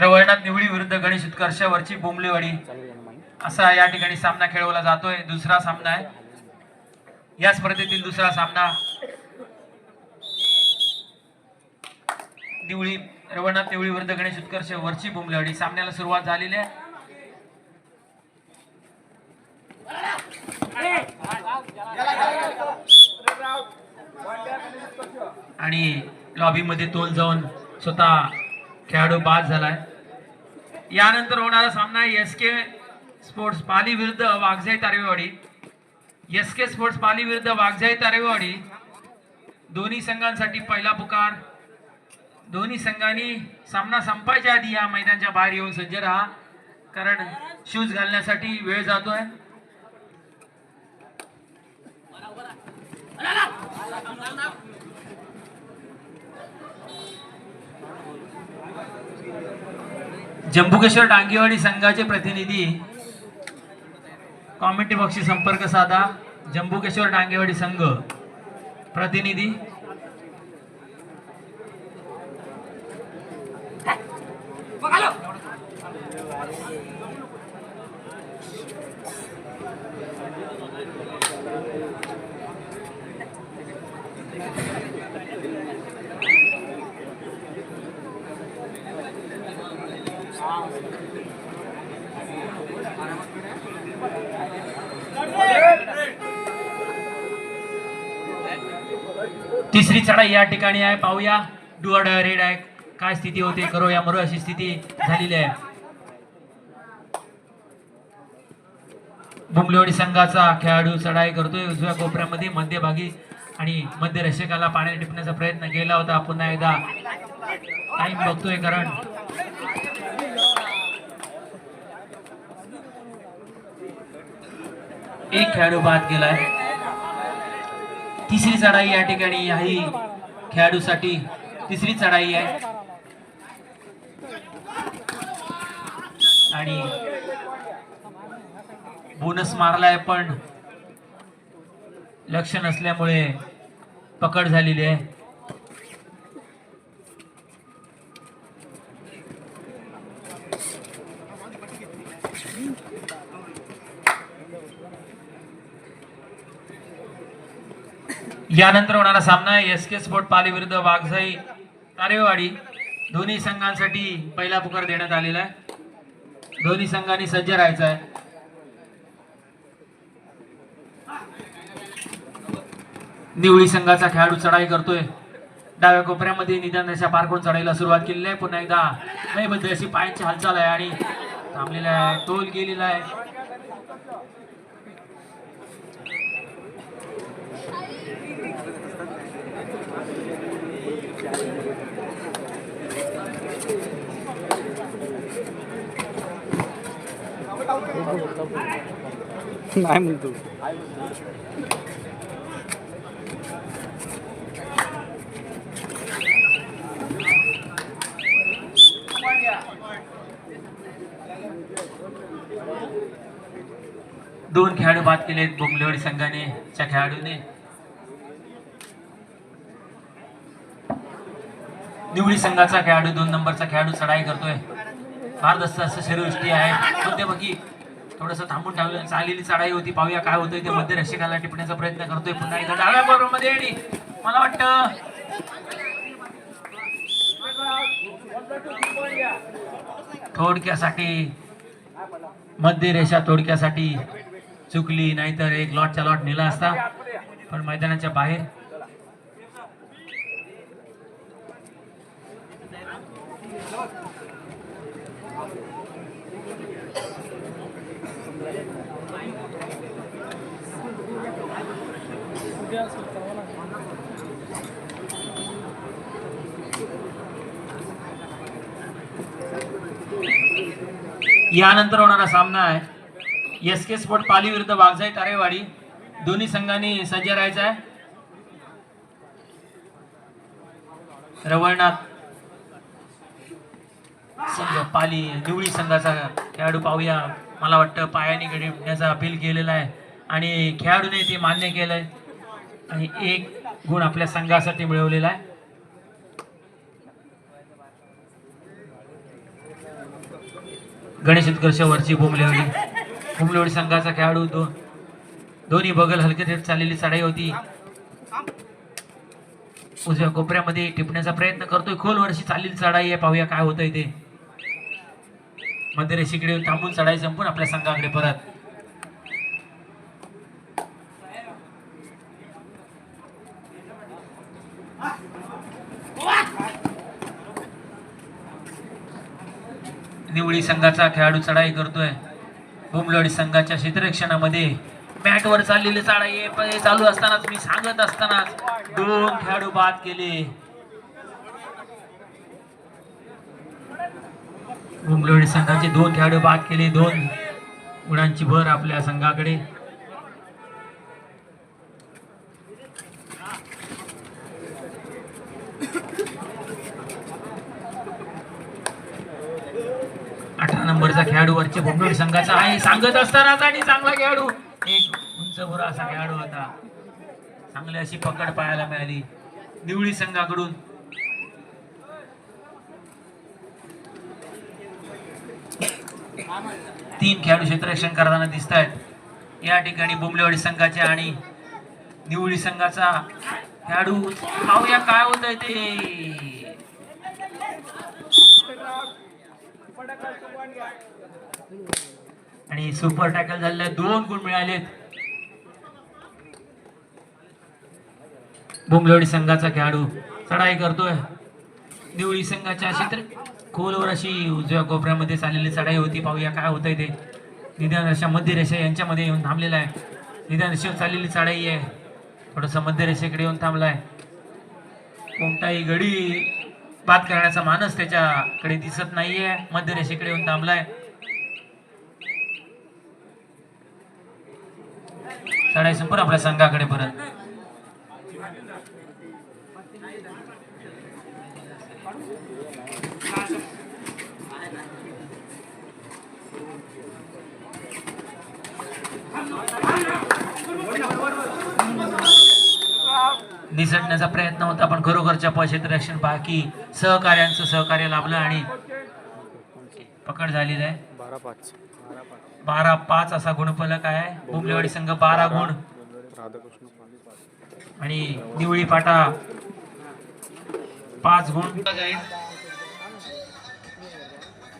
रवळनाथ निवळी विरुद्ध गणेश उत्कर्ष वरची बोंबलेवाडी. असा या ठिकाणी सामना खेळवला जातोय. दुसरा सामना आहे. या स्पर्धेतील दुसरा सामना निवळी रवळनाथ निवळी विरुद्ध गणेश उत्कर्ष वरची बोंबलेवाडी. सामन्याला सुरुवात झालेली आहे. आणि लॉबीमध्ये तोल जाऊन स्वतः खेळाडू बाद झालाय. यानंतर होणारा सामना एस के स्पोर्ट्स पाली विरुद्ध Waghjai Tarewadi. S K sports Pali विरुद्ध वाघजाई तारेवाडी. दोन्ही संघांसाठी पहिला पुकार. दोन्ही संघांनी सामना संपायच्या आधी या मैदानाच्या बाहेर येऊन सज्ज राहा. कारण शूज घालण्यासाठी वेळ जातोय. जंबुकेश्वर डांगेवाडी संघाचे प्रतिनिधी. कॉमेंटी बक्षी संपर्क साधा. जंबुकेश्वर डांगेवाडी संघ प्रतिनिधी. तिसरी चढाई या ठिकाणी आहे. पाहूया. डुअर रेड आहे. काय स्थिती होते? करो या मरो अशी स्थिती झालेली आहे. बुमलेवाडी संघाचा खेळाडू चढाई करतोय. उजव्या कोपऱ्यामध्ये मध्यभागी आणि मध्य रक्षकाला पाण्यात टिपण्याचा प्रयत्न केला होता. पुन्हा एकदा टाइम बघतोय कारण. एक खेळाडू बाद गेलाय. तिसरी चढाई या ठिकाणी याही खेळाडूसाठी तिसरी चढाई आहे. आणि बोनस मारलाय पण लक्ष नसल्यामुळे पकड झालेली आहे. यानंतर होणारा सामना एस के स्पोर्ट पाली विरुद्ध वाघजाई तारेवाडी. दोन्ही संघांसाठी पहिला पुकार देण्यात आलेला आहे. दोन्ही संघांनी सज्ज राहायचा आहे. निवळी संघाचा खेळाडू चढाई करतोय. डाव्या कोपऱ्यामध्ये निदान रेषा पार करून चढाईला सुरुवात केलेली आहे. पुन्हा एकदा लयबद्ध अशी पायांची हालचाल आहे आणि थांबलेला आहे. टोल गेलेला आहे. नाही म्हणतो. दोन खेळाडू बाद केले बोंबलेवाडी संघाने च्या खेळाडूने. निवडी संघाचा खेळाडू दोन नंबरचा खेळाडू चढाई करतोय. भारदस्त असं शरीरवृष्टी आहे. मध्यभागी थोडस थांबून ठेवलं. चाललेली चढाई होती. पाहूया काय होतंय ते मध्य रक्षकाला टिपण्याचा प्रयत्न करतोय. पुन्हा एकदा डाव्या बरोबरमध्ये आणि मला वाटतं थोडक्यासाठी मध्य रेषा थोडक्यासाठी चुकली. नाहीतर एक लॉटचा लॉट नेला असता. पण मैदानाच्या बाहेर यानंतर होणारा सामना आहे. एस के स्पोर्ट पाली विरुद्ध वाघजाई तारेवाडी. दोन्ही संघांनी सज्ज राहायचा आहे. रवळनाथ संघ पाली निवळी संघाचा खेळाडू पाहूया. मला वाटतं पायाने गडीण्याचा अपील केलेला आहे. आणि खेळाडूने ते मान्य केलंय. आणि एक गुण आपल्या संघासाठी मिळवलेला आहे. गणेश उत्कर्ष वरची बोंबलेवाडी संघाचा खेळाडू दोन दोन्ही बगल हलके थेट चाललेली चढाई होती. उजव्या कोपऱ्यामध्ये टिपण्याचा प्रयत्न करतोय. खोल वर्षी चाललेली चढाई आहे. पाहूया काय होतंय ते. मध्यरेषेकडे थांबून चढाई संपून आपल्या संघाकडे परत. निवळी संघाचा खेळाडू चढाई करतोय. बुमलवाडी संघाच्या क्षेत्ररक्षणामध्ये मॅटवर चाललेली चढाई पण चालू असतानाच मी सांगत असतानाच दोन खेळाडू बाद केले. बुमलवाडी संघाचे दोन खेळाडू बाद केले. दोन गुणांची भर आपल्या संघाकडे. नंबरचा खेळाडू संघाचा आहे. सांगत असतानाच आणि चांगला खेळाडू. एक उंच भुरा असा खेळाडू होता. चांगली अशी पकड पाहायला मिळाली. निवळी संघाकडून. तीन खेळाडू क्षेत्ररक्षण करताना दिसत आहेत या ठिकाणी बोंबलेवाडी संघाचे आणि निवळी संघाचा खेळाडू. पाहूया काय होत आहे ते आणि सुपर टॅकल झालेले दोन गुण मिळालेत. बोंबलवाडी संघाचा खेळाडू चढाई करतोय. निवळी संघाच्या क्षेत्र खोलवर अशी उजव्या कोपऱ्यामध्ये चाललेली चढाई होती. पाहूया काय होतंय ते. निदान अशा मध्यरेषा यांच्यामध्ये येऊन थांबलेला आहे निदान रेषेवर चाललेली चढाई आहे. थोडस मध्यरेषेकडे येऊन थांबलाय. कोणताही गडी बाद करण्याचा मानस त्याच्याकडे दिसत नाहीये. मध्यरेषेकडे येऊन थांबलाय. चढाई संपूर्ण आपल्या संघाकडे परत. निसटण्याचा प्रयत्न होता पण खरोखरच्या क्षेत्र रक्षण बाकी सहकार्यांचं सहकार्य लाभलं आणि पकड झालेलं आहे. बारा पाच. बारा पाच असा गुणफलक आहे. बुमलेवाडी संघ बारा गुण. आणि निवळी पाटा पाच गुण.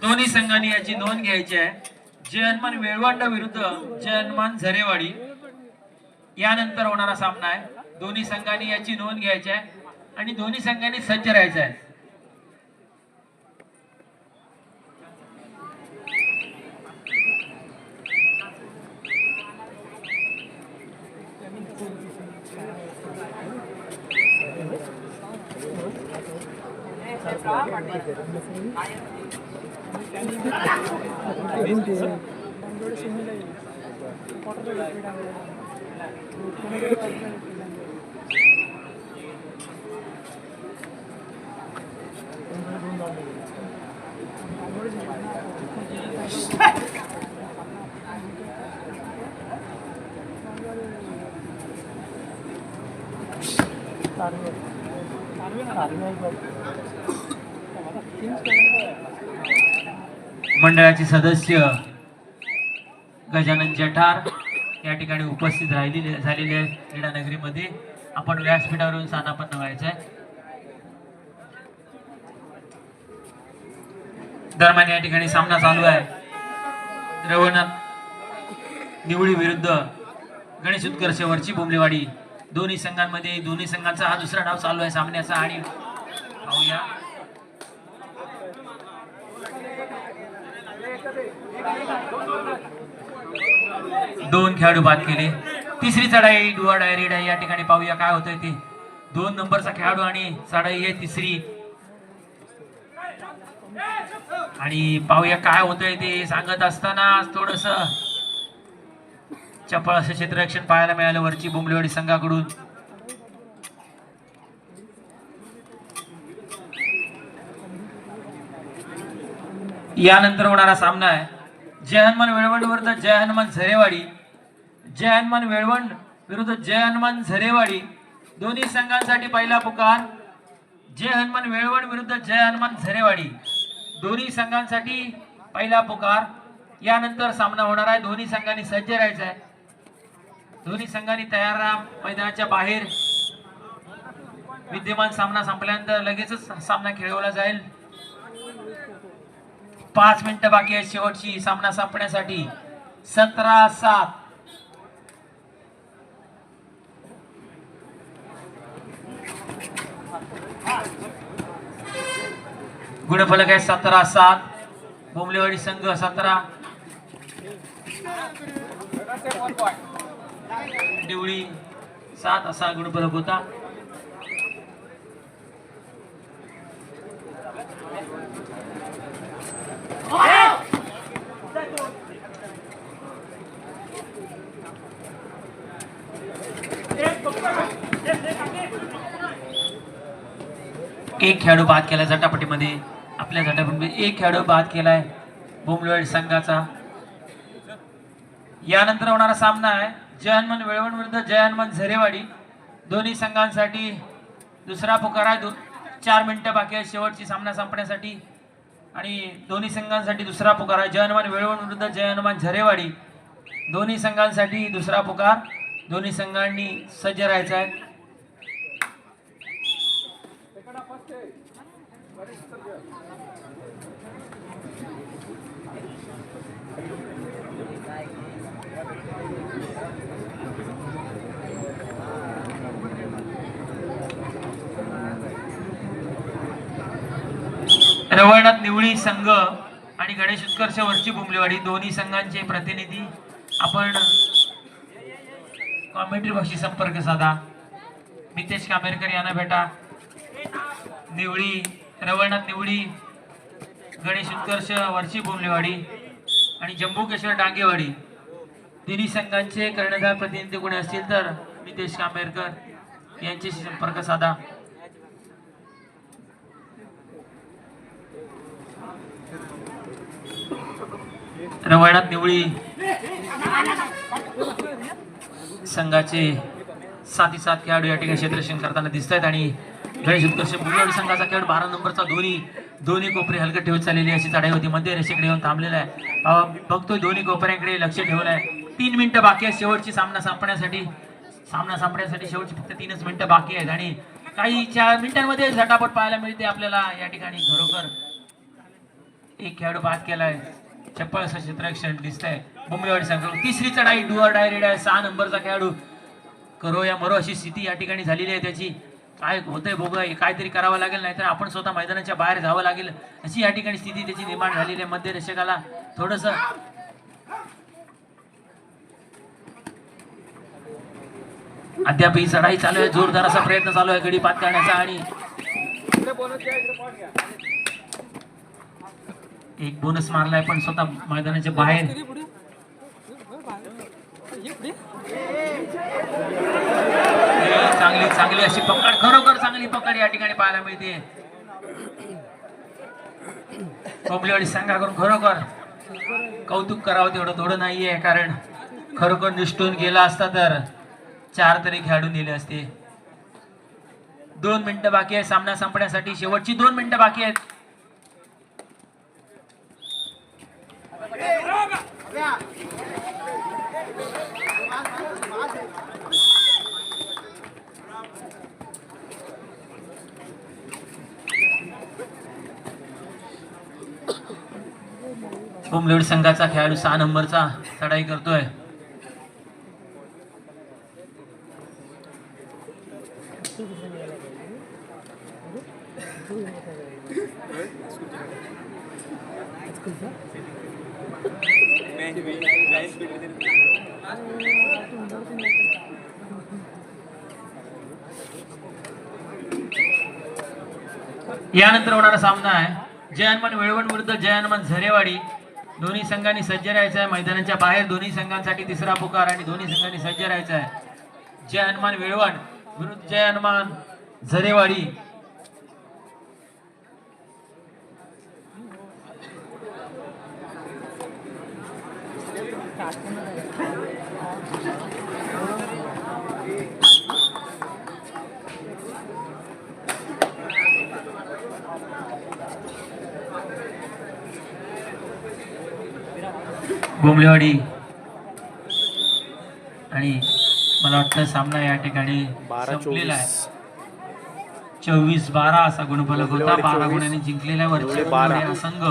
दोन्ही संघांनी याची नोंद घ्यायची आहे. जय हनुमान वेळवंड विरुद्ध जय हनुमान झरेवाडी. यानंतर होणारा सामना आहे. दोन्ही संघांनी याची नोंद घ्यायची आहे. आणि दोन्ही संघांनी सज्ज राहायचं आहे. 다른 다른 मंडळाचे सदस्य गजानन जठार या ठिकाणी उपस्थित राहिलेले झालेले आहेत आपण व्यासपीठावरून सानापन्न व्हायचं आहे. दरम्यान या ठिकाणी सामना चालू आहे. रवनाथ निवडी विरुद्ध गणेश उत्कर्ष वरची बोंबलेवाडी. दोन्ही संघांमध्ये दोन्ही संघांचा हा दुसरा डाव चालू आहे सामन्याचा आणि पाहूया. दोन खेळाडू बाद केले. तिसरी चढाई डुआ डायरी डाय या ठिकाणी पाहूया काय होतंय ते. दोन नंबरचा खेळाडू आणि चढाई आहे तिसरी. आणि पाहूया काय होतंय ते सांगत असताना थोडस चपळ असं क्षेत्ररक्षण पाहायला मिळालं वरची बोंबलेवाडी संघाकडून. यानंतर होणारा सामना आहे. जय हनुमान वेळवंड विरुद्ध जय हनुमान झरेवाडी. जय हनुमान वेळवंड विरुद्ध जय हनुमान झरेवाडी. दोन्ही संघांसाठी पहिला पुकार. जय हनुमान वेळवंड विरुद्ध जय हनुमान झरेवाडी. दोन्ही संघांसाठी पहिला पुकार. यानंतर सामना होणार आहे. दोन्ही संघांनी सज्ज राहायचं आहे. दोन्ही संघांनी तयार राहा मैदानाच्या बाहेर. विद्यमान सामना संपल्यानंतर लगेचच सामना खेळवला जाईल. पाच मिनिटं बाकी आहे शेवटची सामना संपण्यासाठी. सतरा सात. गुणफलक आहे सतरा सात. बोंबलेवाडी संघ सतरा. डिवळी सात असा गुणफलक होता. एक खेळाडू बाद केला झटापटीमध्ये. आपल्या झटापटीमध्ये एक खेळाडू बाद केलाय बोमलवाडी संघाचा. यानंतर होणारा सामना आहे जय हनुमान वेळवण विरुद्ध जय हनुमान झरेवाडी. दोन्ही संघांसाठी दुसरा पुकार आहे. दो चार मिनटं बाकी आहे शेवटची सामना संपण्यासाठी. आणि दोन्ही संघांसाठी दुसरा पुकार आहे जय हनुमान वेळवण विरुद्ध जय हनुमान झरेवाडी. दोन्ही संघांसाठी दुसरा पुकार. दोन्ही संघांनी सज्ज राहायचा आहे. रवळनाथ निवळी संघ आणि गणेश उत्कर्ष वरची बुमलेवाडी दोन्ही संघांचे प्रतिनिधी आपण कॉमेंट्री भाषी संपर्क साधा. मितेश कामेरकर यांना भेटा. निवळी रवळनाथ निवळी गणेश उत्कर्ष वर्षी बोमलेवाडी आणि जम्बूकेश्वर डांगेवाडी. तिन्ही संघांचे कर्णधार प्रतिनिधी कोणी असतील तर नितेश कांबेरकर यांच्याशी संपर्क साधा. रवळनाथ निवळी संघाचे साथी सात खेळाडू या ठिकाणी क्षेत्ररक्षण करताना दिसत आहेत आणि गणेश उत्कर्ष बुलवाडी संघाचा खेळ. बारा नंबरचा दोन्ही दोन्ही कोपरे हलकट ठेवत चाललेली अशी चढाई होती. मध्य रेषेकडे येऊन थांबलेला आहे. बघतोय दोन्ही कोपऱ्याकडे लक्ष ठेवलं आहे. तीन मिनिटं बाकी आहे शेवटची सामना संपण्यासाठी सामना संपण्यासाठी शेवटची फक्त तीनच मिनिटं बाकी आहेत. आणि काही चार मिनिटांमध्ये झटापट पाहायला मिळते आपल्याला या ठिकाणी. खरोखर एक खेळाडू बाद केलाय. चप्पल असं क्षेत्ररक्षण दिसतंय. बुमलेवाडी संघ. तिसरी चढाई डुअर डायरेड आहे. सहा नंबरचा खेळाडू करो या मरो अशी स्थिती या ठिकाणी झालेली आहे त्याची. काय होतंय भोग हे काहीतरी करावं लागेल नाहीतर आपण स्वतः मैदानाच्या बाहेर जावं लागेल. अशी या ठिकाणी स्थिती त्याची निर्माण झालेली आहे. मध्य रक्षकाला थोडस अद्याप ही चढाई चालू आहे. जोरदार असा प्रयत्न चालू आहे गडी पात करण्याचा आणि एक बोनस मारलाय पण स्वतः मैदानाच्या बाहेर. चांगली अशी पकड खरोखर चांगली पकड या ठिकाणी पाहायला मिळते. कोंबलीवाडी संघाकडून खरोखर कौतुक करावं तेवढं थोडं नाहीये कारण खरोखर निष्ठून गेला असता तर चार तरी खेळाडू नेले असते. दोन मिनिटं बाकी आहे सामना संपण्यासाठी. शेवटची दोन मिनिटं बाकी आहेत. बुमलेवडी संघाचा खेळाडू सहा नंबरचा चढाई करतोय. यानंतर होणारा सामना आहे. जय हनुमान वेळवण विरुद्ध जय हनुमान झरेवाडी. दोन्ही संघांनी सज्ज राहायचं आहे मैदानाच्या बाहेर दोन्ही संघांसाठी तिसरा पुकार आणि दोन्ही संघांनी सज्ज राहायचं आहे जय हनुमान वेळवण. विरुद्ध जय हनुमान झरेवाडी. Thank you. बोंबलेवाडी आणि मला वाटतं सामना या ठिकाणी बारा संपलेला आहे. चोवीस. बारा असा गुणफलक होता. बारा. गुणांनी जिंकलेला हा संघ